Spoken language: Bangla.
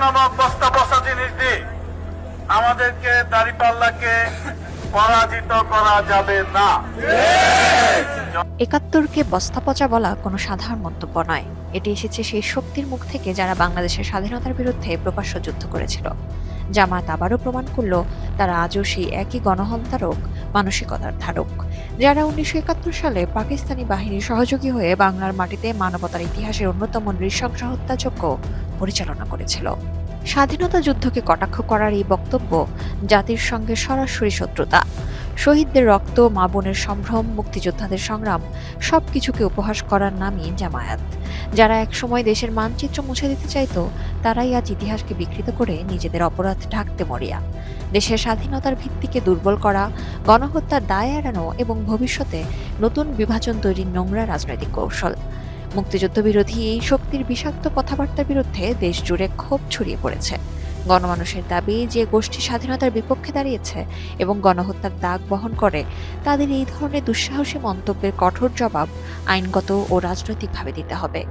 নামক বস্তা বসা জিনিস দিয়ে আমাদেরকে দাড়িপাল্লাকে পরাজিত করা যাবে না। একাত্তরকে বস্তা পচা বলা কোনো সাধারণ মন্তব্য নয়। এটি এসেছে সেই শক্তির মুখ থেকে যারা বাংলাদেশের স্বাধীনতার বিরুদ্ধে প্রকাশ্য যুদ্ধ করেছিল। জামাত আবারও প্রমাণ করল, তারা আজও সেই একই গণহত্যারক মানসিকতার ধারক। যারা উনিশশো একাত্তর সালে পাকিস্তানি বাহিনীর সহযোগী হয়ে বাংলার মাটিতে মানবতার ইতিহাসের অন্যতম নৃশংস হত্যাযজ্ঞ পরিচালনা করেছিল। স্বাধীনতা যুদ্ধকে কটাক্ষ করার এই বক্তব্য জাতির সঙ্গে সরাসরি শত্রুতা। শহীদদের রক্ত, মা বোনের সম্ভ্রম, মুক্তিযোদ্ধাদের সংগ্রাম, সবকিছুকে উপহাস করার নামই জামায়াত। যারা একসময় দেশের মানচিত্র মুছে দিতে চাইত, তারাই আজ ইতিহাসকে বিকৃত করে নিজেদের অপরাধ ঢাকতে মরিয়া। দেশের স্বাধীনতার ভিত্তিকে দুর্বল করা, গণহত্যার দায় এড়ানো এবং ভবিষ্যতে নতুন বিভাজন তৈরির নোংরা রাজনৈতিক কৌশল। মুক্তিযুদ্ধ বিরোধী এই শক্তির বিষাক্ত কথাবার্তার বিরুদ্ধে দেশ জুড়ে ক্ষোভ ছড়িয়ে পড়েছে। গণমানুষের দাবি যে গোষ্ঠী স্বাধীনতার বিপক্ষে দাঁড়িয়েছে এবং গণহত্যার দাগ বহন করে, তাদের এই ধরনের দুঃসাহসী মন্তব্যের কঠোর জবাব আইনগত ও রাজনৈতিকভাবে দিতে হবে।